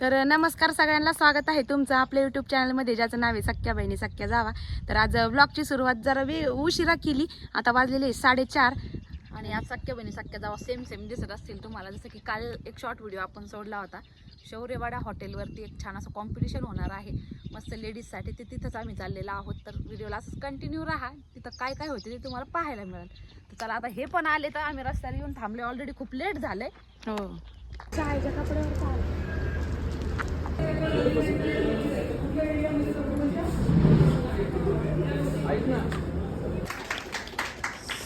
तर नमस्कार सगळ्यांना स्वागत आहे तुमचं आपल्या युट्यूब चॅनलमध्ये ज्याचं नाव आहे सख्या बहिणी सख्या जावा. तर आज ब्लॉगची सुरुवात जरा वे उशिरा केली आता वाजलेले आहे साडेचार. आणि आज सख्या बहिणी सख्या जावा सेम सेम दिसत असतील तुम्हाला. जसं की काल एक शॉर्ट व्हिडिओ आपण सोडला होता. शौर्यवाडा हॉटेलवरती एक छान असं कॉम्पिटिशन होणार आहे. मस्त लेडीजसाठी ते तिथंच आम्ही चाललेलो आहोत. तर व्हिडिओला असंच कंटिन्यू राहा. तिथं काय काय होते ते तुम्हाला पाहायला मिळेल. तर चला आता हे पण आले तर आम्ही रस्त्याला येऊन थांबले ऑलरेडी खूप लेट झालंय. हो. चायच्या कपड्यावर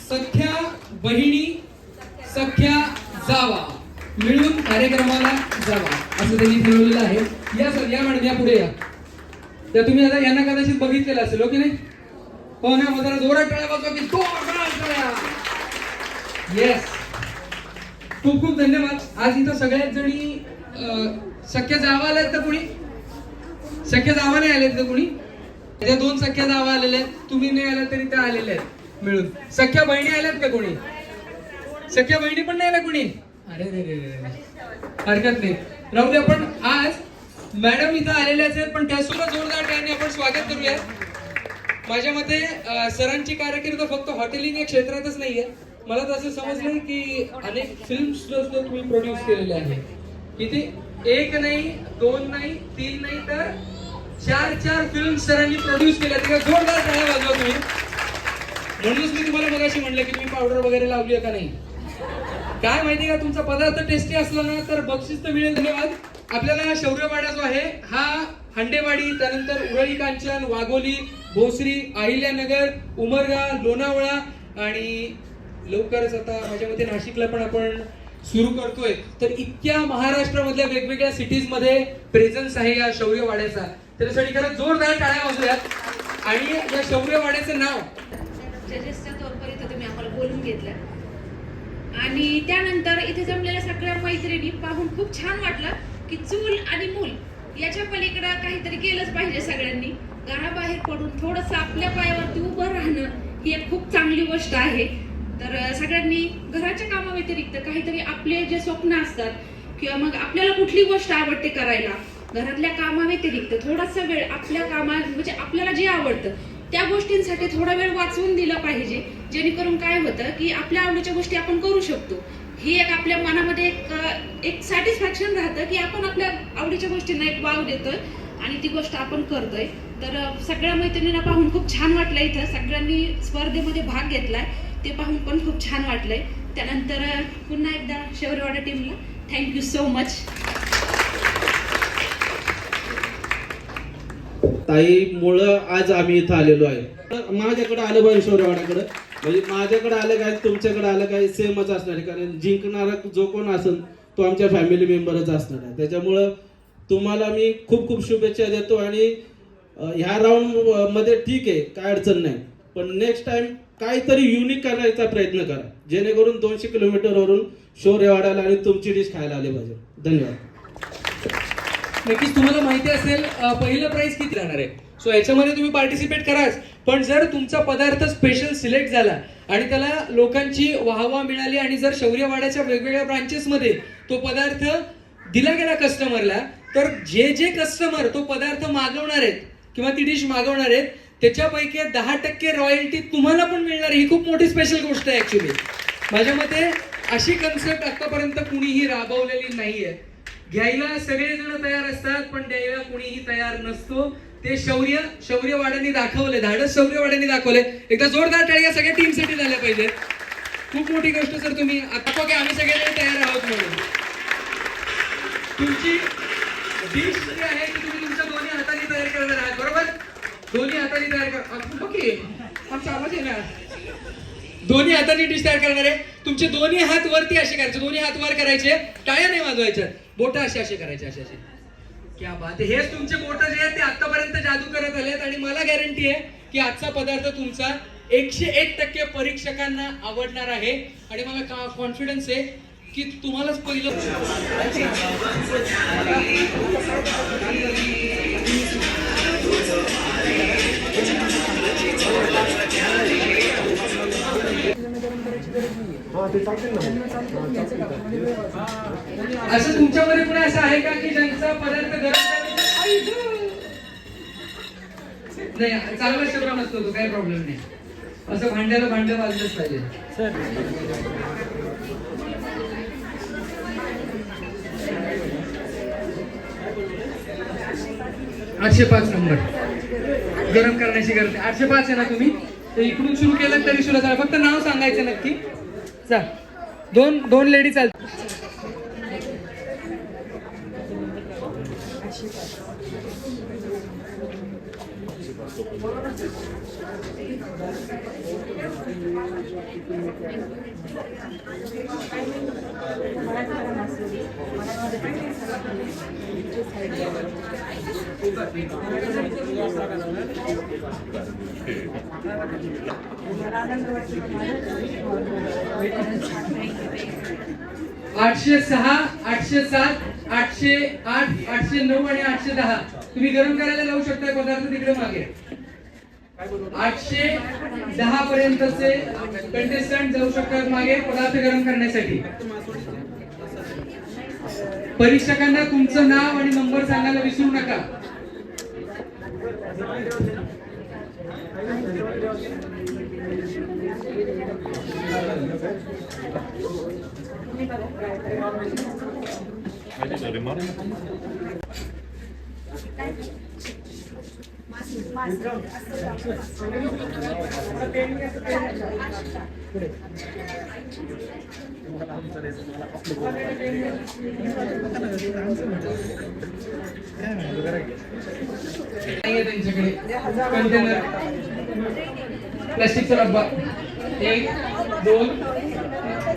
सख्या बहिणी सख्या जावा. मिळून कार्यक्रमाला जावा. असं त्यांनी ठरवलेलं आहे. या सर या मॅडम या पुढे या. त्या तुम्ही आता यांना कदाचित बघितलेलं असेल हो की नाही? हो ना मग जरा जोरात टाळ्या वाजवा की जोरात येस खूप खूप धन्यवाद. आज इथं सगळ्यात जणी सख्या जावा आल्यात तर कुणी? सख्या जावा नाही आलेत का कुणी? त्या दोन सख्या जावा आलेल्या आहेत. तुम्ही नाही आला तरी त्या आलेल्या आहेत मिळून. सख्या बहिणी आल्यात का कोणी? सख्या बहिणी पण नाही आल्या कोणी? अरे रे रे रे हरकत नाही. राहू दे आपण आज मॅडम इथं आलेल्याच आहेत पण त्यासुद्धा जोरदार टाळ्यांनी आपण स्वागत करूया. माझ्या मते सरांची कारकीर्द फक्त हॉटेलिंग या क्षेत्रातच नाहीये. मला तर असं समजलं की अनेक फिल्म सुद्धा तुम्ही प्रोड्यूस केलेले आहेत. किती? एक नाही दोन नाही तीन नाही तर चार चार फिल्म सरांनी प्रोड्यूस केल्या. त्या जोरदार टाळ्या वाजवा तुम्ही. म्हणूनच मी तुम्हाला मगाशी म्हणलं की तुम्ही पावडर वगैरे लावली आहे का नाही? काय माहिती का तुमचा पदार्थ टेस्टी असला ना तर बक्षीस तर मिळेल. धन्यवाद. आपल्याला शौर्यवाडा जो आहे हा हंडेवाडी त्यानंतर उरळी कांचन वाघोली भोसरी अहिल्यानगर उमरगा लोणावळा आणि लवकरच आता माझ्या मते नाशिकला पण आपण सुरू करतोय. तर इतक्या महाराष्ट्रामधल्या वेगवेगळ्या सिटीजमध्ये प्रेझन्स आहे या शौर्यवाड्याचा. त्याच्यासाठी खरं जोरदार टाळ्या वाजूयात आणि या शौर्यवाड्याचं नाव. जजेसच्या तोरपर्यंत तुम्ही आम्हाला बोलून घेतलं. आणि त्यानंतर इथे जमलेल्या सगळ्या मैत्रिणी पाहून खूप छान वाटलं की चूल आणि मूल याच्या पलीकडं काहीतरी केलंच पाहिजे सगळ्यांनी. घराबाहेर पडून थोडस आपल्या पायावरती उभं राहणं ही एक खूप चांगली गोष्ट आहे. तर सगळ्यांनी घराच्या कामाव्यतिरिक्त काहीतरी आपले जे स्वप्न असतात किंवा मग आपल्याला कुठली गोष्ट आवडते करायला घरातल्या कामाव्यतिरिक्त थोडासा वेळ आपल्या कामा म्हणजे आपल्याला जे आवडतं त्या गोष्टींसाठी थोडा वेळ वाचवून दिला पाहिजे जेणेकरून काय होतं की आपल्या आवडीच्या गोष्टी आपण करू शकतो. ही एक आपल्या मनामध्ये एक एक सॅटिस्फॅक्शन राहतं की आपण आपल्या आवडीच्या गोष्टींना एक वाव देतोय आणि ती गोष्ट आपण करतोय. तर सगळ्या मैत्रिणींना पाहून खूप छान वाटलं इथं. सगळ्यांनी स्पर्धेमध्ये भाग घेतलाय. ते पाहून पण खूप छान वाटलंय. त्यानंतर पुन्हा एकदा शौर्यवाडा टीमला थँक्यू सो मच ताईमुळं आज आम्ही इथं आलेलो आहे. तर माझ्याकडे आलं पाहिजे शौर्यवाडाकडं म्हणजे माझ्याकडे आलं काय तुमच्याकडे आलं काय सेमच असणार आहे. कारण जिंकणारा जो कोण असेल तो आमच्या फॅमिली मेंबरच असणार आहे. त्याच्यामुळं तुम्हाला मी खूप खूप शुभेच्छा देतो आणि ह्या राऊंडमध्ये ठीक आहे काय अडचण नाही. पण नेक्स्ट टाइम काहीतरी युनिक करण्याचा प्रयत्न करा. जेणेकरून दोनशे किलोमीटरवरून शौर्यवाड्याला आणि तुमची डिश खायला आली पाहिजे. धन्यवाद. नक्कीच तुम्हाला माहिती असेल पहिलं प्राइस किती राहणार आहे? सो याच्यामध्ये तुम्ही पार्टिसिपेट कराच. पण जर तुमचा पदार्थ स्पेशल सिलेक्ट झाला आणि त्याला लोकांची वाहवा मिळाली आणि जर शौर्यवाड्याच्या वेगवेगळ्या ब्रांचेस मध्ये तो पदार्थ दिला गेला कस्टमरला तर जे जे कस्टमर तो पदार्थ मागवणार आहेत किंवा ती डिश मागवणार आहेत त्याच्यापैकी दहा टक्के रॉयल्टी तुम्हाला पण मिळणार. ही खूप मोठी स्पेशल गोष्ट आहे ॲक्च्युली माझ्या मते अशी कन्सेप्ट आतापर्यंत कुणीही राबवलेली नाहीये. घ्यायला सगळेजण तयार असतात पण द्यायला कुणीही तयार नसतो. ते शौर्य शौर्यवाड्यांनी दाखवले धाडस शौर्यवाड्यांनी दाखवले एकदा जोरदार टाळ्या सगळ्या टीमसाठी झाल्या पाहिजेत. खूप मोठी गोष्ट सर तुम्ही आता बघा आम्ही सगळे तयार आहोत म्हणून. तुमची डिश जी आहे ती तुम्ही तुमच्या दोन्ही हाताने तयार करणार आहात बरोबर? दोन्ही हाताने तयार कर ओके आमचा आवाज येणार दोन्ही हाताने डिश तयार करणार. आहे तुमचे दोन्ही हात वरती असे करायचे. दोन्ही हात वर करायचे. टाळ्या नाही वाजवायच्या. बोट असे असे करायचे असे असे क्या बात आहे. हेच तुमचे बोट जे आहेत ते आतापर्यंत जादू करत आलेत आणि मला गॅरंटी आहे की आजचा पदार्थ तुमचा एकशे एक टक्के परीक्षकांना आवडणार आहे. आणि मला कॉन्फिडन्स आहे की तुम्हालाच पहिलं असं तुमच्यामध्ये पण असं आहे का की ज्यांचा पदार्थ गरम नाही चांगला शब्द नसतो तो काही प्रॉब्लेम नाही. असं भांड्याला भांडं वाजलंच पाहिजे. आठशे पाच नंबर. गरम करण्याची गरज आहे आठशे पाच आहे ना तुम्ही? तर इकडून सुरू केलं तरी सुरू झालं फक्त नाव सांगायचं नक्की. चा दोन दोन लेडी चालतात आठशे सहा आठशे सात आठशे आठ आठशे नऊ आणि आठशे दहा. तुम्ही गरम करायला लावू शकता पदार्थ तिकडे मागे. आठशे दहा पर्यंतचे कंटेस्टंट जाऊ शकतात मागे पदार्थ गरम करण्यासाठी. परीक्षकांना तुमचं नाव आणि नंबर सांगायला विसरू नका. त्यांच्याकडे कंटेनर प्लास्टिकचा डब्बा. एक दोन.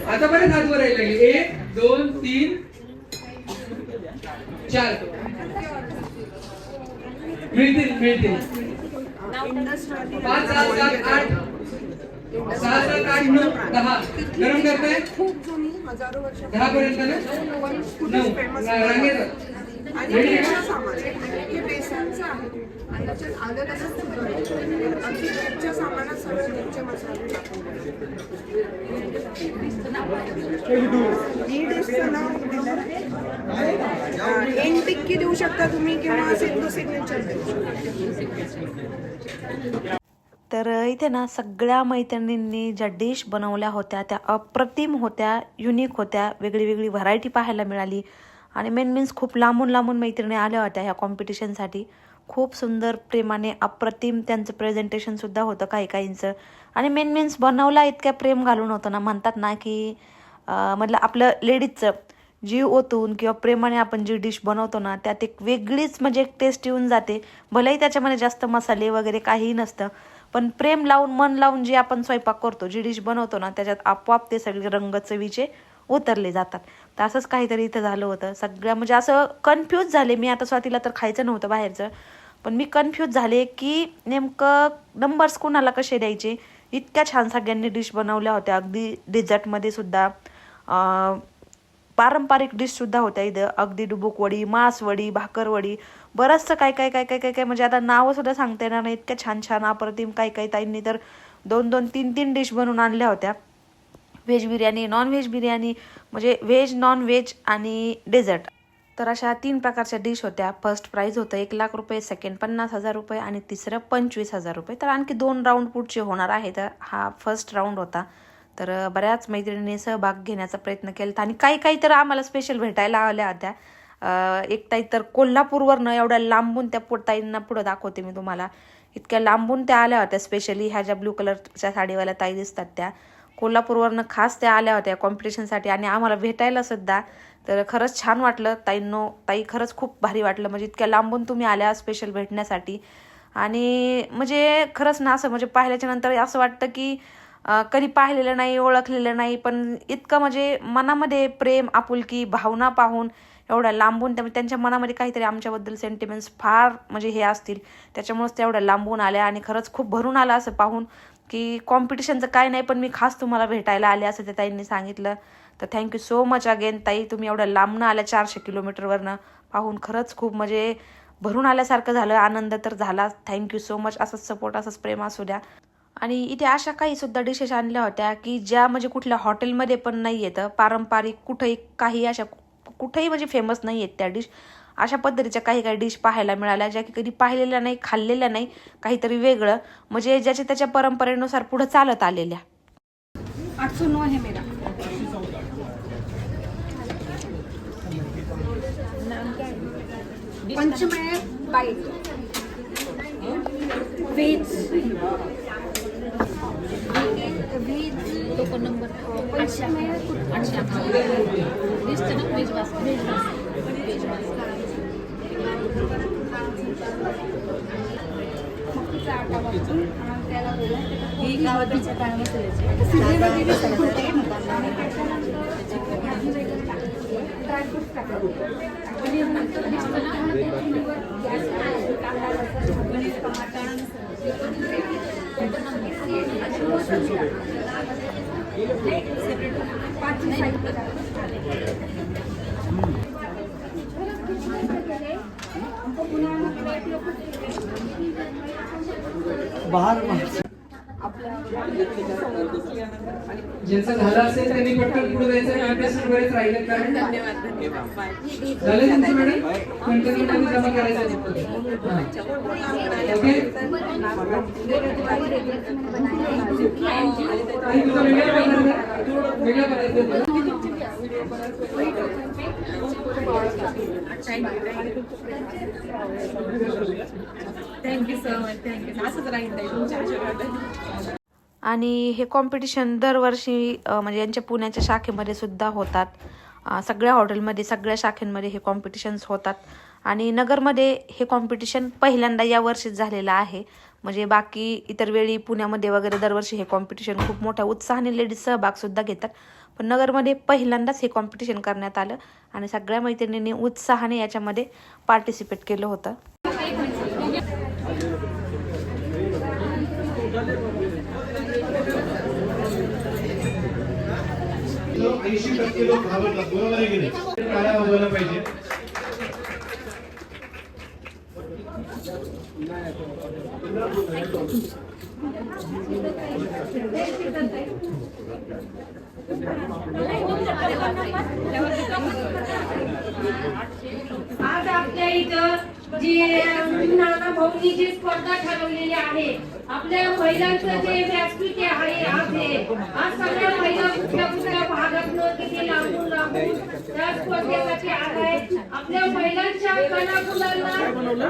आता बरेच हात वर यायला लागले एक दोन तीन चार. मिळतील मिळतील. पाच सहा सात आठ. सहा सात आठ नऊ दहा. गरम करताय? दहा पर्यंत ना? नऊ. रांगेत. आणि Ready बेसनचं ही डिशचं नाव दिलं एन टिक्की देऊ शकता तुम्ही किंवा सिद्धू सिग्नेचर देऊ शकता. तर इथे ना सगळ्या मैत्रिणींनी ज्या डिश बनवल्या होत्या त्या अप्रतिम होत्या युनिक होत्या वेगळी वेगळी व्हरायटी पाहायला मिळाली. आणि मेन मीन्स खूप लांबून लांबून मैत्रिणी आल्या होत्या ह्या कॉम्पिटिशनसाठी खूप सुंदर प्रेमाने अप्रतिम त्यांचं प्रेझेंटेशनसुद्धा होतं काही काहींचं. आणि मेन मीन्स बनवला इतक्या प्रेम घालून होतं ना. म्हणतात ना की म्हटलं आपलं लेडीजचं जीव ओतून किंवा प्रेमाने आपण जी डिश बनवतो ना त्यात एक वेगळीच म्हणजे एक टेस्ट येऊन जाते. भलेही त्याच्यामध्ये जास्त मसाले वगैरे काहीही नसतं. पण प्रेम लावून मन लावून जे आपण स्वयंपाक करतो जी डिश बनवतो ना त्याच्यात आपोआप ते सगळे रंग चवीचे उतरले जातात. तर असंच काहीतरी इथं झालं होतं. सगळ्या म्हणजे असं कन्फ्यूज झाले. मी आता स्वातीला तर खायचं नव्हतं बाहेरचं. पण मी कन्फ्यूज झाले की नेमकं नंबर्स कोणाला कसे द्यायचे? इतक्या छान सगळ्यांनी डिश बनवल्या होत्या. अगदी डेझर्टमध्ये सुद्धा पारंपरिक डिशसुद्धा होत्या इथं. अगदी डुबुकवडी मासवडी भाकरवडी बरंचसं काय काय काय काय काय काय म्हणजे आता नावंसुद्धा सांगता येणार नाही. इतक्या छान छान अप्रतिम काही काही ताईंनी तर दोन दोन तीन तीन डिश बनवून आणल्या होत्या. Veg biryani non veg biryani म्हणजे व्हेज नॉन व्हेज आणि डेझर्ट तर अशा तीन प्रकारच्या डिश होत्या. फर्स्ट प्राईज होतं एक लाख रुपये सेकंड पन्नास हजार रुपये आणि तिसरं पंचवीस हजार रुपये. तर आणखी दोन राऊंड पुढचे होणार आहे. तर हा फर्स्ट राऊंड होता. तर बऱ्याच मैत्रिणींनी सहभाग घेण्याचा प्रयत्न केला आणि काही काही तर आम्हाला स्पेशल भेटायला आल्या होत्या. एक ताई तर कोल्हापूरवरनं एवढ्या लांबून त्या ताईंना पुढं दाखवते मी तुम्हाला. इतक्या लांबून त्या आल्या होत्या स्पेशली ह्या ज्या ब्लू कलरच्या साडीवाल्या ताई दिसतात त्या. कोल्हापूरवरनं खास त्या आल्या होत्या कॉम्पिटिशनसाठी आणि आम्हाला भेटायला सुद्धा तर खरंच छान वाटलं. ताईंनो ताई खरंच खूप भारी वाटलं. म्हणजे इतक्या लांबून तुम्ही आल्या स्पेशल भेटण्यासाठी. आणि म्हणजे खरंच ना असं म्हणजे पाहिल्याच्या नंतर असं वाटतं की कधी पाहिलेलं नाही ओळखलेलं नाही पण इतकं म्हणजे मनामध्ये प्रेम आपुलकी भावना पाहून एवढ्या लांबून त्या त्यांच्या मनामध्ये काहीतरी आमच्याबद्दल सेंटिमेंट्स फार म्हणजे हे असतील. त्याच्यामुळेच त्या एवढ्या लांबून आल्या आणि खरंच खूप भरून आलं असं पाहून की कॉम्पिटिशनचं काय नाही पण मी खास तुम्हाला भेटायला आले असं त्या ताईंनी सांगितलं. तर थँक्यू सो मच अगेन ताई तुम्ही एवढ्या लांबनं आल्या चारशे किलोमीटरवरनं. पाहून खरंच खूप म्हणजे भरून आल्यासारखं झालं. आनंद तर झाला. थँक्यू सो मच असंच सपोर्ट असंच प्रेम असू द्या. आणि इथे अशा काही सुद्धा डिशेस आणल्या होत्या की ज्या म्हणजे कुठल्या हॉटेलमध्ये पण नाही येतं पारंपरिक कुठेही काही अशा कुठेही म्हणजे फेमस नाही आहेत त्या डिश अशा पद्धतीच्या काही काही डिश पाहायला मिळाल्या ज्या की कधी पाहिलेल्या नाही खाल्लेल्या नाही काहीतरी वेगळं. म्हणजे ज्याच्या त्याच्या परंपरेनुसार पुढं चालत आलेल्या. आठ सो नऊ आहे मेरा. पंचमेय बाईट वेज. वेज टोकन नंबर अकरा दिसतं ना veg basket veg basket veg आणि त्याला ही गावातीच्या ज्यांचं झालं असेल त्यांनी पटकन पुढे जायचं इन्व्हिटेशन बरेच राहिले कारण झालं तुमचं मॅडम? कंटेनमध्ये जमा करायचं ओके? तुझं थँक्यू सो मच थँक्यू असंच राहील तुमच्या आशीर्वाद आणि हे कॉम्पिटिशन दरवर्षी म्हणजे यांच्या पुण्याच्या शाखेमध्ये सुद्धा होतात. सगळ्या हॉटेलमध्ये सगळ्या शाखेमध्ये हे कॉम्पिटिशन्स होतात. आणि नगरमध्ये हे कॉम्पिटिशन पहिल्यांदा या वर्षीच झालेलं आहे. म्हणजे बाकी इतर वेळी पुण्यामध्ये वगैरे दरवर्षी हे कॉम्पिटिशन खूप मोठ्या उत्साहाने लेडीज सहभागसुद्धा घेतात. पण नगरमध्ये पहिल्यांदाच हे कॉम्पिटिशन करण्यात आलं आणि सगळ्या मैत्रिणींनी उत्साहाने याच्यामध्ये पार्टिसिपेट केलं होतं. ऐंशी लोक घाबरतात. बरोबर आहे की नाही काळ्या वाजवायला पाहिजे? आज आपल्या इथं जी नाना भाऊंनी जी स्पर्धा ठरवलेली आहे आपल्या महिलांचं जे व्यासपीठ आहे आज हे आज सगळ्या महिला कुठल्या कुठल्या भागातनं किती लांबून लांबून त्या स्पर्धेसाठी आत आहेत. आपल्या महिलांच्या कलाकुलांना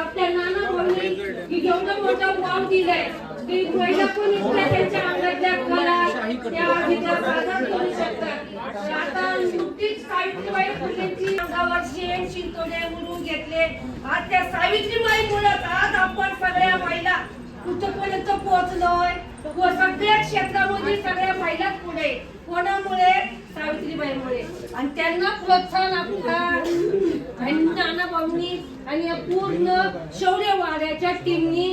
आपल्या नाना भाऊंनी एवढं मोठं वाव दिलंय. की महिला पण इथल्या त्यांच्या अंगातल्या कला त्या तिथं सादर करू शकतात. आता नुकतीच सावित्रीबाई फुलेंची अंगावर शेण शिंतोडे उडून घेतले. आज त्या सावित्रीबाई मुळात आज आपण सगळ्या महिला कुठपर्यंत पोहोचलोय? व सगळ्या क्षेत्रामध्ये सगळ्या महिला पुढे. कोणामुळे? सावित्रीबाईमुळे. आणि त्यांना प्रोत्साहन आपला आणि नानाभाऊनी आणि या पूर्ण शौर्य वाड्याच्या टीमनी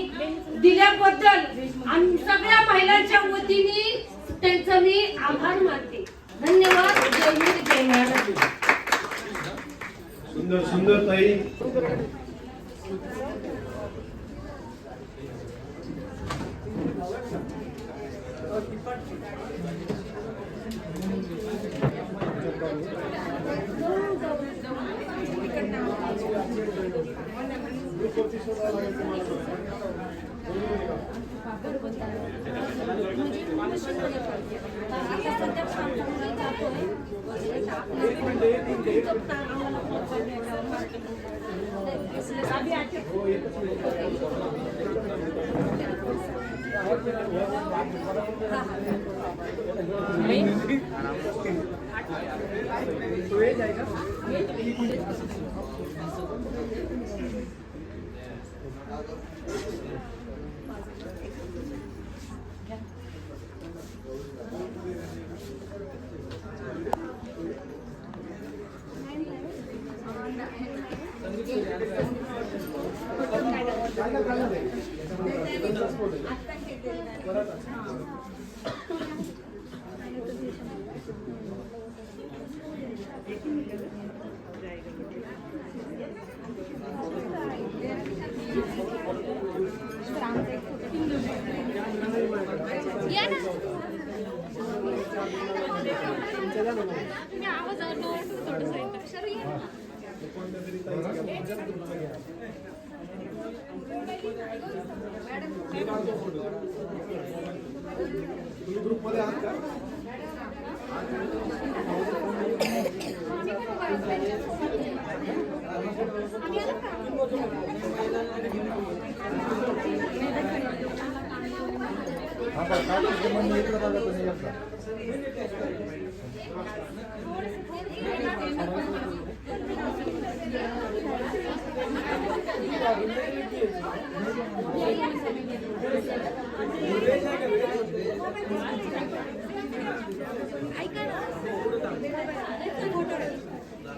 दिल्याबद्दल आम्ही सगळ्या महिलांच्या वतीने त्यांचा मी आभार मानते. धन्यवाद. जय जय महाराज सुंदर सुंदर ताई. जाएगा। Gracias. तुम्ही ग्रुपमध्ये आहात का हा बघा काय म्हणून घेतलं बघा तुम्ही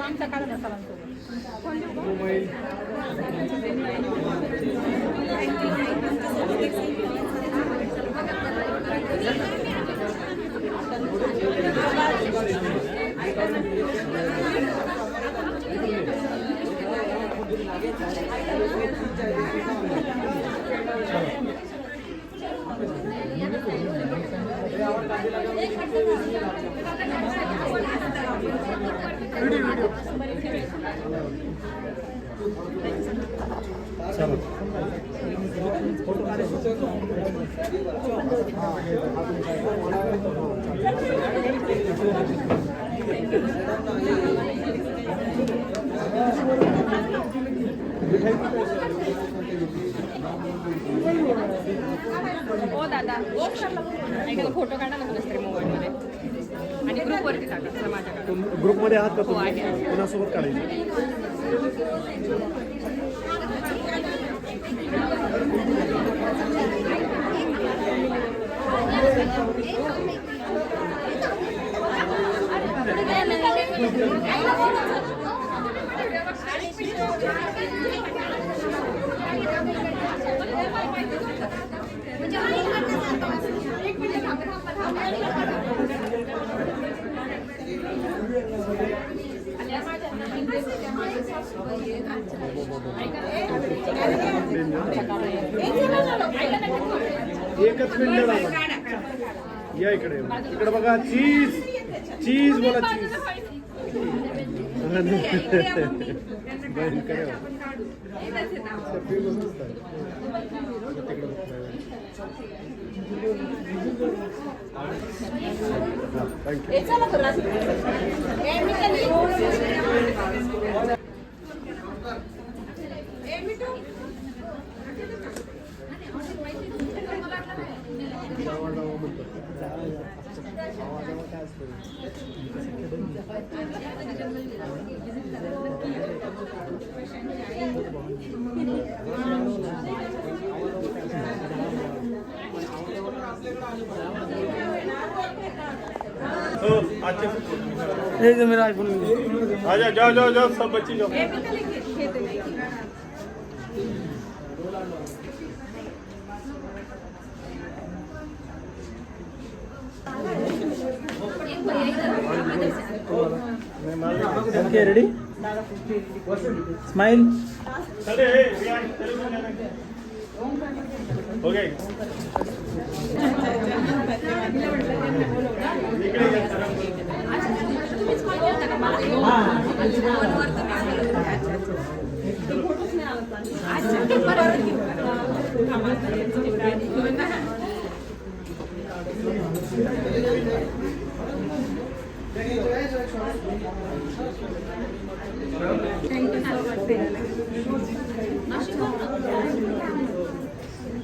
आमचा काढत असाल चलो दादा. ऐका फोटो काढा ना तुला तरी मोबाईल मध्ये आणि ग्रुप टाका माझ्याकडे. ग्रुपमध्ये आहात का हो. तुम्ही? कुणासोबत काढायचं? एकच मिनिट दादा या इकडे इकडे बघा चीज. चीज बोला चीज. इकडे Thank you. बघा. हा, thank you. आजा जाओ जाओ जाओ सब बच्चे जाओ। Okay ready smile Ok. Thank you so much.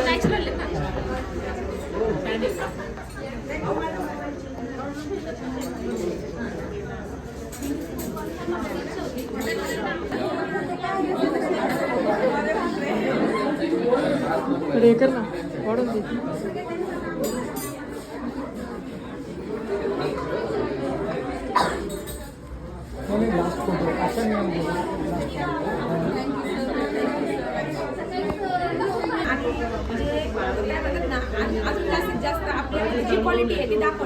Natural म्हणजे काय म्हणतात ना आणि अजून जास्तीत जास्त आपली जी क्वालिटी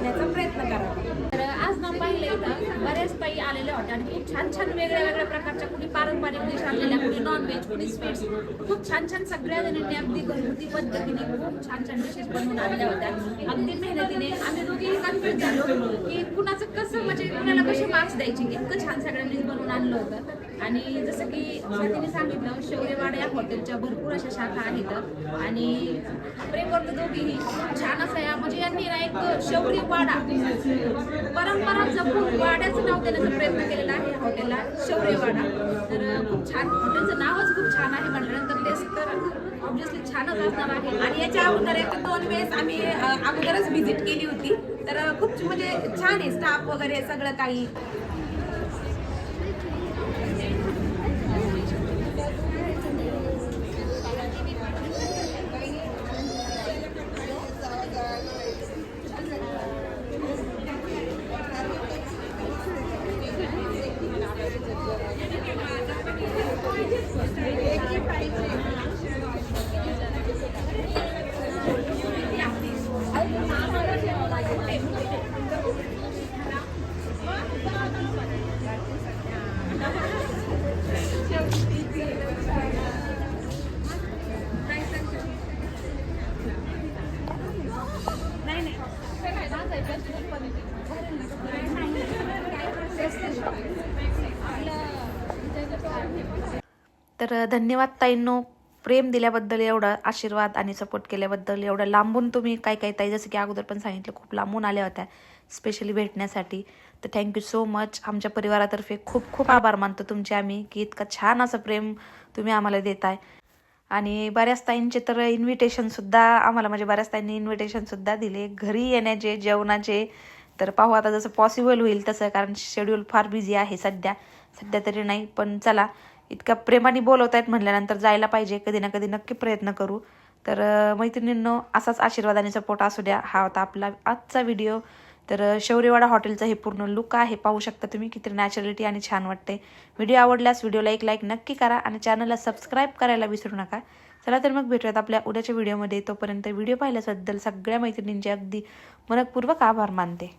करण्याचा प्रयत्न करावा तर आज ना पाहिलं इथं बऱ्याच बाई आलेल्या होत्या आणि खूप छान छान वेगळ्या वेगळ्या प्रकारच्या कुणी पारंपरिक डिश आणलेल्या कुणी नॉनव्हेज कुणी स्वीट्स खूप छान छान सगळ्या जणांनी अगदी घरगुती पद्धतीने खूप छान छान डिशेस बनवून आणल्या होत्या. अगदी मेहनतीने आम्ही दोघेही कन्फ्युज झालो की कुणाचं कसं म्हणजे कुणाला कसे मार्क्स द्यायचे? इतकं छान सगळ्यांनी बनवून आणलं होतं. आणि जसं की स्वातीने सांगितलं शौर्यवाडा या हॉटेलच्या भरपूर अशा शाखा आहेत. आणि प्रेम करतो दोघीही छान असं या म्हणजे यांनी ना एक शौर्यवाडा परंपरा जपून वाड्याचं नाव देण्याचा प्रयत्न केलेला आहे या हॉटेलला शौर्यवाडा. तर खूप छान हॉटेलचं नावच खूप छान आहे म्हटल्यानंतर टेस्ट तर ऑब्विसली छानच असणार आहे. आणि याच्या अगोदर एक दोन वेळेस आम्ही अगोदरच व्हिजिट केली होती. तर खूप म्हणजे छान आहे स्टाफ वगैरे सगळं काही. तर धन्यवाद ताईंनो. प्रेम दिल्याबद्दल एवढं आशीर्वाद आणि सपोर्ट केल्याबद्दल एवढं लांबून तुम्ही काय काय ताई जसं की अगोदर पण सांगितलं खूप लांबून आल्या होत्या स्पेशली भेटण्यासाठी. तर थँक्यू सो मच आमच्या परिवारातर्फे खूप खूप आभार मानतो तुमचे आम्ही की इतकं छान असं प्रेम तुम्ही आम्हाला देताय. आणि बऱ्याच ताईंचे तर इन्व्हिटेशनसुद्धा आम्हाला म्हणजे बऱ्याच ताईंनी इन्व्हिटेशनसुद्धा दिले. घरी येण्याचे जेवणाचे तर पाहू आता जसं पॉसिबल होईल तसं कारण शेड्यूल फार बिझी आहे सध्या. सध्या तरी नाही पण चला इतक्या प्रेमाने बोलवत आहेत म्हटल्यानंतर जायला पाहिजे. कधी ना कधी नक्की प्रयत्न करू. तर मैत्रिणींनो असाच आशीर्वाद आणि सपोर्ट असू द्या. हा होता आपला आजचा व्हिडिओ तर शौर्यवाडा हॉटेलचं हे पूर्ण लुक आहे. पाहू शकता तुम्ही किती नॅचरलिटी आणि छान वाटते व्हिडिओ आवडल्यास व्हिडिओला एक लाईक नक्की करा आणि चॅनलला सबस्क्राईब करायला विसरू नका. चला तर मग भेटूयात आपल्या उद्याच्या व्हिडिओमध्ये तोपर्यंत व्हिडिओ पाहिल्याबद्दल सगळ्या मैत्रिणींचे अगदी मनपूर्वक आभार मानते.